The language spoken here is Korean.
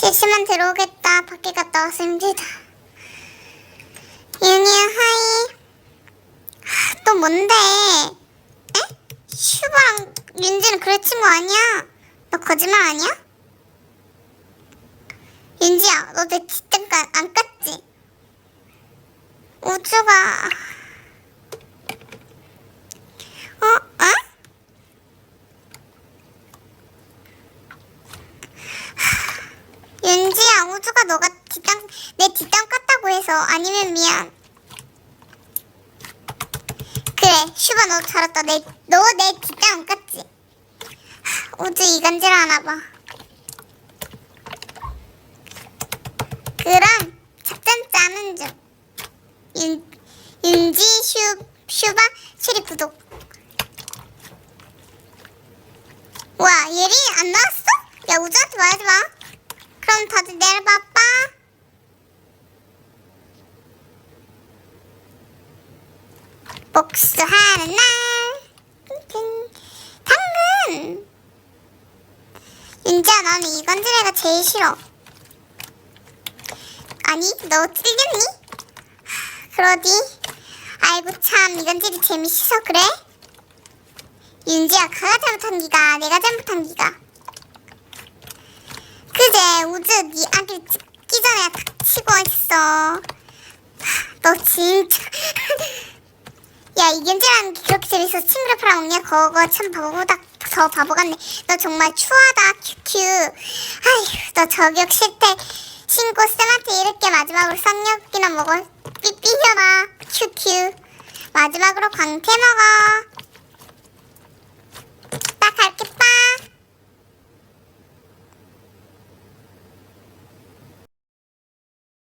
실시만 들어오겠다. 밖에 갔다 힘들다. 윤희야, 하이. 하, 또 뭔데? 에? 슈바랑 윤지는 그래 친구 아니야? 너 거짓말 아니야? 윤지야, 너 내 뒷담가 안 깠지? 우주가... 어? 어? 윤지야, 우주가 너가 뒷담, 내 뒷담 깠다고 해서 아니면 미안. 그래, 슈바 너 잘했다. 내, 너내안 깠지? 하, 우주 이간질 하나 봐. 그럼 작전 짜는 중. 윤, 윤지, 슈, 슈바, 슈리 구독. 와, 예린 안 나왔어? 야, 우주한테 말하지 마. 그럼 다들 내일 바 복수하는 날. 당근. 윤지야, 나는 이건지레가 제일 싫어. 아니, 너 찔렸니? 하, 그러디. 아이고 참, 이건질이 재밌어서 그래? 윤지야, 가가 잘못한 기가 내가 잘못한 기가. 그제 우주 네 아기를 찍기 전에 닥치고 있어. 하, 너 진짜. 게 그렇게 재밌어. 친구를 팔아먹냐? 그거 참 바보다 더 바보 같네. 너 정말 추하다, 큐큐. 아휴, 너 저격 실패. 신고 쌤한테 이렇게 마지막으로 쌍욕이나 먹어. 삐삐려나, 큐큐. 마지막으로 광태 먹어.